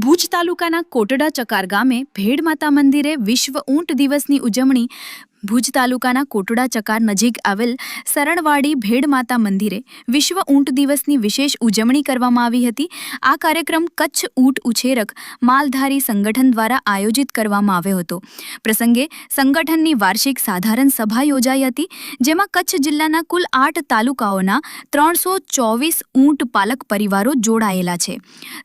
ભુજ તાલુકાના કોટડા ચકાર ગામે ભેડ માતા મંદિરે વિશ્વ ઊંટ દિવસની ઉજવણી ભુજ તાલુકાના કોટડા ચકાર નજીક આવેલ સરણવાડી ભેડમાતા મંદિરે વિશ્વ ઊંટ દિવસની વિશેષ ઉજવણી કરવામાં આવી હતી. આ કાર્યક્રમ કચ્છ ઊંટ ઉછેરક માલધારી સંગઠન દ્વારા આયોજિત કરવામાં આવ્યો હતો. પ્રસંગે સંગઠનની વાર્ષિક સાધારણ સભા યોજાઈ હતી, જેમાં કચ્છ જિલ્લાના કુલ આઠ તાલુકાઓના ત્રણસો ચોવીસ ઊંટ પાલક પરિવારો જોડાયેલા છે.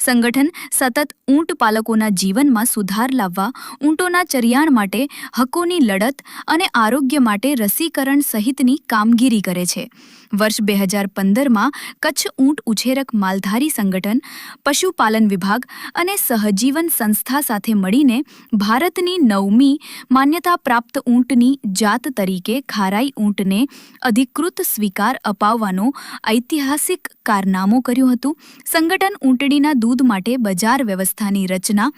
સંગઠન સતત ઊંટ પાલકોના જીવનમાં સુધાર લાવવા, ઊંટોના ચરિયાણ માટે હકોની લડત અને આરોગ્ય માટે રસીકરણ સહિતની કામગીરી કરે છે. વર્ષ બે હજાર પંદરમાં કચ્છ ઊંટ ઉછેરક માલધારી સંગઠન, પશુપાલન વિભાગ અને સહજીવન સંસ્થા સાથે મળીને ભારતની નવમી માન્યતા પ્રાપ્ત ઊંટની જાત તરીકે ખારાઈ ઊંટને અધિકૃત સ્વીકાર અપાવવાનો ઐતિહાસિક કારનામું કર્યું હતું. સંગઠન ઊંટડીના દૂધ માટે બજાર વ્યવસ્થાની રચના,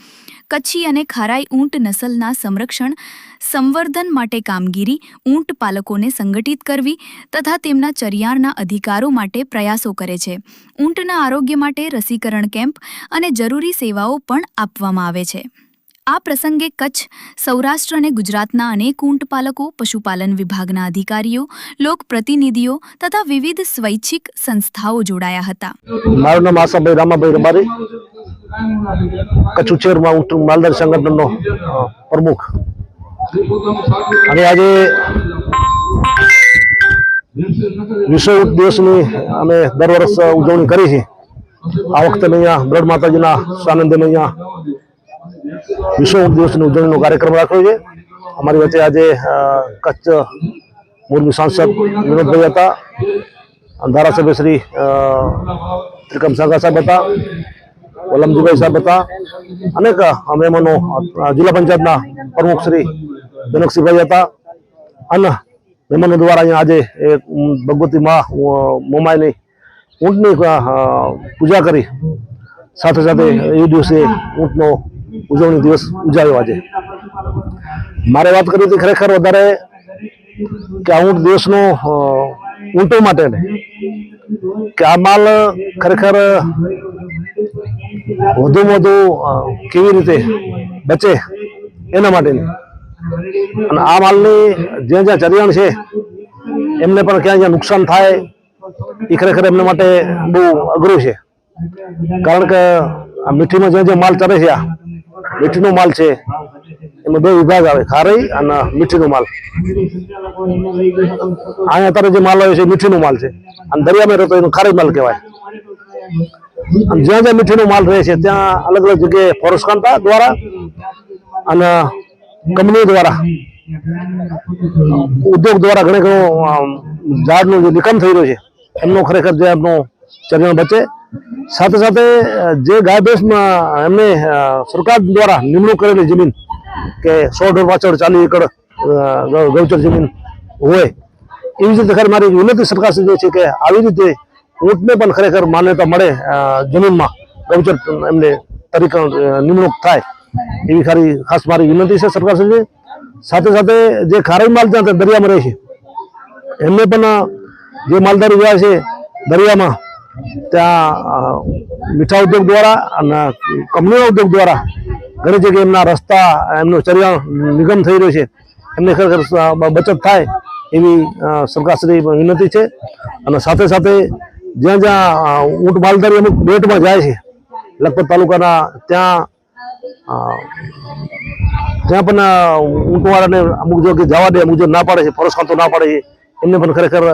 કચ્છી અને ખારાઈ ઊંટ નસલના સંરક્ષણ સંવર્ધન માટે કામગીરી ઊંટ પાલકોને સંગઠિત કરવી તથા તેમના ચરિયાણના અધિકારો માટે પ્રયાસો કરે છે. ઊંટના આરોગ્ય માટે રસીકરણ કેમ્પ અને જરૂરી સેવાઓ પણ આપવામાં આવે છે. આ પ્રસંગે કચ્છ, સૌરાષ્ટ્ર અને ગુજરાતના અનેક ઊંટ પાલકો, પશુપાલન વિભાગના અધિકારીઓ, લોકપ્રતિનિધિઓ તથા વિવિધ સ્વૈચ્છિક સંસ્થાઓ જોડાયા હતા. મારું નામ આસાભાઈ રામાભાઈ રબારી. કચ્છ ઉછેરમાં ઊંટ માલદાર સંગઠનનો પ્રમુખ. અને આજે વિશ્વ દિવસની અમે દર વર્ષ ઉજવણી કરી છે. આ વખતે અહીંયા બ્રડ માતાજીના સાનંદે અહીંયા વિશ્વ દિવસની ઉજવણીનો કાર્યક્રમ રાખ્યો છે. અમારી વચ્ચે આજે કચ્છ મોરબી સાંસદ વિનોદભાઈ હતા ધારાસભ્ય શ્રી ત્રિકમ સાગા સાહેબ હતા, વલમજીભાઈ સાહેબ હતા, અનેક મહેમાનો જિલ્લા પંચાયતના પ્રમુખ શ્રી જનકસિંહભાઈ હતા અને મહેમાનો દ્વારા અહીંયા આજે એ ભગવતી મા મોમાઈની ઊંટની પૂજા કરી સાથે સાથે એ દિવસે ઊંટનો ઉજવણી દિવસ ઉજાવ્યો આજે મારે વાત કરી હતી ખરેખર વધારે કે આ ઊંટ દિવસનો ઊંટો માટે કે આ માલ ખરેખર વધુમાં વધુ કેવી રીતે બચે એના માટેની અને આ માલની જ્યાં જ્યાં ચરિયાણ છે, એમને પણ ક્યાં જ્યાં નુકસાન થાય, એ ખરેખર એમના માટે બહુ અઘરું છે. કારણ કે આ મીઠીમાં જ્યાં જ્યાં માલ ચરે છે, આ મીઠીનો માલ છે, એમાં બે વિભાગ આવે, ખારી અને મીઠીનો માલ. અહીંયા અત્યારે જે માલ આવે છે મીઠીનો માલ છે. અને દરિયામાં રહેતો એનો ખારી માલ કહેવાય. અને જ્યાં જ્યાં મીઠીનો માલ રહે છે, ત્યાં અલગ અલગ જગ્યાએ ફોરેસ્ટ દ્વારા અને કંપનીઓ દ્વારા. ઉદ્યોગ દ્વારા ઘણે ઘણો ઝાડનું જે નિકમ થઈ રહ્યો છે એમનો ખરેખર જે એમનો ચરણ બચે. સાથે સાથે જે ગાય ભેંસમાં એમને સરકાર દ્વારા નિમણૂક કરેલી જમીન કે સો ઢોર પાછળ ચાલીસ એકડ ગૌચર જમીન હોય એવી જ રીતે ખરેખર મારી વિનંતી સરકાર સુધી છે કે આવી રીતે ઊંટને પણ ખરેખર માન્યતા મળે જમીનમાં ગૌચર એમને તરીકે નિમણૂક થાય. એવી ખારી ખાસ મારી વિનંતી છે સરકાર સુધી સાથે સાથે જે ખારાઈ માલ ત્યાં દરિયામાં રહે છે, એમને પણ જે માલધારી રહ્યા છે દરિયામાં ત્યાં મીઠા ઉદ્યોગ દ્વારા અને કંપનીઓ ઉદ્યોગ દ્વારા ઘણી જગ્યાએ એમના રસ્તા, એમનો ચરિયાણ નિગમ થઈ રહ્યો છે. એમને ખરેખર બચત થાય એવી સરકારશ્રી વિનંતી છે. અને સાથે સાથે જ્યાં જ્યાં ઊંટ માલધારી અમુક બેટમાં જાય છે, લખપત તાલુકાના, ત્યાં ત્યાં પણ ઊંટવાળાને અમુક જો જવા દે, અમુક જો ના પાડે છે ફોરેસ્ટ ના પાડે છે. એમને પણ ખરેખર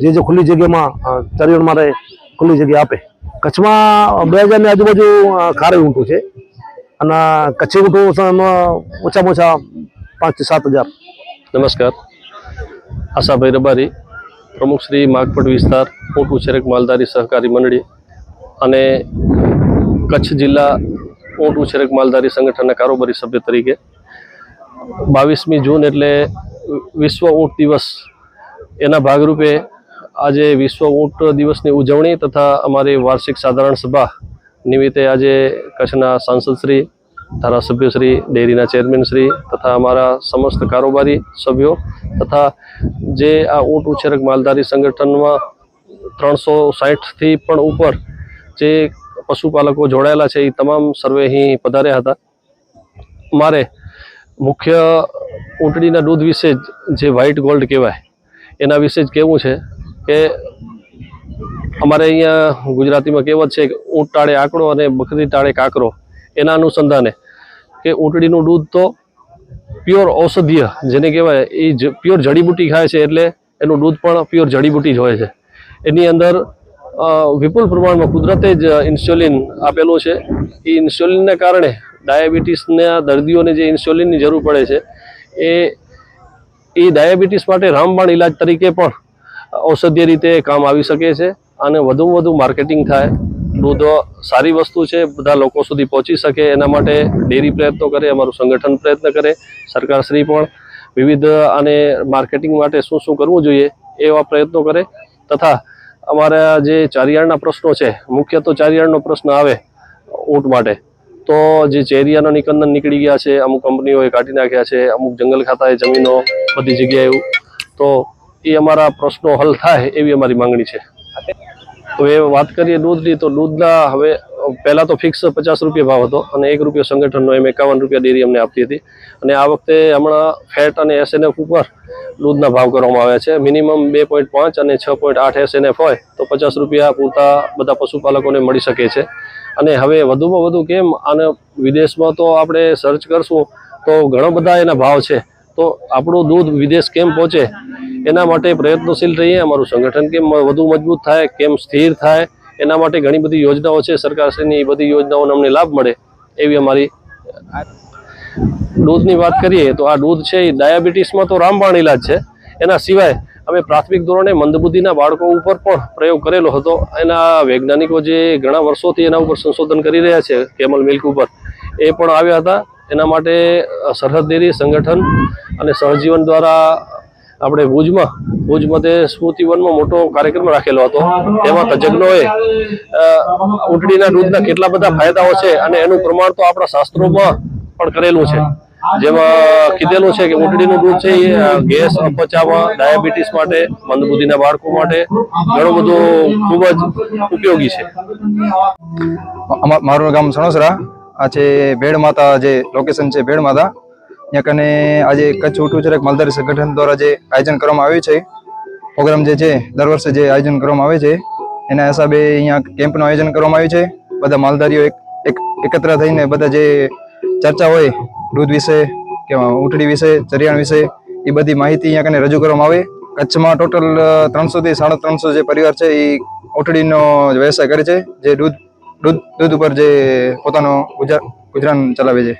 જે જે ખુલ્લી જગ્યામાં ચરિયણ માટે ખુલ્લી જગ્યા આપે. કચ્છમાં બે હજારની આજુબાજુ ખારે ઊંટું છે. અને કચ્છી ઊંટું ઓછામાં ઓછા પાંચથી સાત હજાર. નમસ્કાર. આશાભાઈ રબારી, પ્રમુખ શ્રી માગપટ વિસ્તાર ઊંટ ઉછેરક માલધારી સહકારી મંડળી અને કચ્છ જિલ્લા ઊંટ ઉછેરક માલધારી સંગઠનના કારોબારી સભ્ય તરીકે. બાવીસમી જૂન એટલે વિશ્વ ઊંટ દિવસ. એના ભાગરૂપે આજે વિશ્વ ઊંટ દિવસની ઉજવણી તથા અમારી વાર્ષિક સાધારણ સભા નિમિત્તે આજે કચ્છના સાંસદશ્રી ધારાસભ્યશ્રી ડેરીના ચેરમેનશ્રી તથા અમારા સમસ્ત કારોબારી સભ્યો તથા જે આ ઊંટ ઉછેરક માલધારી સંગઠનમાં ત્રણસો સાહીઠથી પણ ઉપર જે પશુપાલકો જોડાયેલા છે, એ તમામ સર્વે અહીં પધાર્યા હતા. મારે મુખ્ય ઊંટડીના દૂધ વિશે જ વ્હાઇટ ગોલ્ડ કહેવાય, એના વિશે જ કહેવું છે કે અમારે અહીંયા ગુજરાતીમાં કહેવત છે કે ઊંટ ટાળે આંકડો અને બકરી ટાળે કાંકરો. એના અનુસંધાને કે ઊંટડીનું દૂધ તો પ્યોર ઔષધીય જેને કહેવાય, એ પ્યોર જડીબુટી ખાય છે એટલે એનું દૂધ પણ પ્યોર જડીબુટી જ હોય છે. એની અંદર વિપુલ પ્રમાણમાં કુદરતે જ ઇન્સ્યુલિન આપેલું છે. એ ઇન્સ્યુલિનને કારણે ડાયાબિટીસના દર્દીઓને જે ઇન્સ્યુલિનની જરૂર પડે છે, એ એ ડાયાબિટીસ માટે રામબાણ ઇલાજ તરીકે પણ ઔષધીય રીતે કામ આવી શકે છે અને વધુમાં વધુ માર્કેટિંગ થાય. દૂધ સારી વસ્તુ છે, બધા લોકો સુધી પહોંચી શકે, એના માટે ડેરી પ્રયત્નો કરે, અમારું સંગઠન પ્રયત્ન કરે, સરકારશ્રી પણ વિવિધ અને માર્કેટિંગ માટે શું શું કરવું જોઈએ એવા પ્રયત્નો કરે તથા અમારા જે ચારિયાળના પ્રશ્નો છે, મુખ્ય તો ચારિયાળનો પ્રશ્ન આવે ઊંટ માટે. તો જે ચેરિયાના નિકંદન નીકળી ગયા છે, અમુક કંપનીઓએ કાઢી નાખ્યા છે, અમુક જંગલ ખાતાએ જમીનો બધી જગ્યાએ તો એ અમારા પ્રશ્નો હલ થાય એવી અમારી માંગણી છે. હવે વાત કરીએ દૂધની, તો દૂધના હવે પહેલાં તો ફિક્સ પચાસ રૂપિયા ભાવ હતો અને એક રૂપિયો સંગઠનનો એમ એકાવન રૂપિયા ડેરી અમને આપતી હતી. અને આ વખતે હમણાં ફેટ અને એસએનએફ ઉપર દૂધના ભાવ કરવામાં આવ્યા છે. મિનિમમ બે પોઈન્ટ પાંચ અને છ પોઈન્ટ આઠ એસએનએફ હોય તો પચાસ રૂપિયા પૂરતા બધા પશુપાલકોને મળી શકે છે. અને હવે વધુમાં વધુ કેમ અને વિદેશમાં તો આપણે સર્ચ કરશું તો ઘણા બધા એના ભાવ છે. તો આપણું દૂધ વિદેશ કેમ પહોંચે? એના માટે પ્રયત્નશીલ રહીએ, અમારું સંગઠન કેમ વધુ મજબૂત થાય, કેમ સ્થિર થાય? એના માટે ઘણી બધી યોજનાઓ છે. સરકારશ્રીની એ બધી યોજનાઓનો અમને લાભ મળે એવી અમારી દૂધની વાત કરીએ તો આ દૂધ છે એ ડાયાબિટીસમાં તો રામબાણ ઇલાજ છે. એના સિવાય અમે પ્રાથમિક ધોરણે મંદબુદ્ધિના બાળકો ઉપર પણ પ્રયોગ કરેલો હતો. એના વૈજ્ઞાનિકો જે ઘણા વર્ષોથી એના ઉપર સંશોધન કરી રહ્યા છે, કેમલ મિલ્ક ઉપર, એ પણ આવ્યા હતા. એના માટે સરહદ ડેરી સંગઠન અને સહજીવન દ્વારા આપણે ભુજમાં ભુજ તે સ્મૃતિવનમાં મોટો કાર્યક્રમ રાખેલો હતો. તેમાં તજજ્ઞોએ અ, ઊંટડીના દૂધના કેટલા બધા ફાયદાઓ છે અને એનું પ્રમાણ તો આપણા શાસ્ત્રોમાં પણ કરેલું છે. જેમાં કીધેલું છે કે ઊંટડીનું દૂધ છે એ ગેસ અપચામાં ડાયાબિટીસ માટે મંદબુદ્ધિના બાળકો માટે ઘણું બધું ખૂબ જ ઉપયોગી છે. મારું ગામ સણોસરા. આ છે ભેડ માતા જે લોકેશન છે ભેડ માતા ત્યાં કને આજે કચ્છ ઉઠું ચરક માલધારી સંગઠન દ્વારા જે આયોજન કરવામાં આવ્યું છે. પ્રોગ્રામ જે છે, દર વર્ષે જે આયોજન કરવામાં આવે છે, એના હિસાબે અહીંયા કેમ્પનું આયોજન કરવામાં આવ્યું છે. બધા માલધારીઓ એક એક, એકત્ર થઈને બધા જે ચર્ચા હોય, દૂધ વિશે કે ઊંટડી વિશે, ચરિયાણ વિશે, એ બધી માહિતી અહીંયા કને રજૂ કરવામાં આવે. કચ્છમાં ટોટલ ત્રણસોથી સાડા ત્રણસો જે પરિવાર છે, એ ઊંટડીનો વ્યવસાય કરે છે. જે દૂધ દૂધ દૂધ ઉપર જે પોતાનો ગુજરાન ચલાવે છે.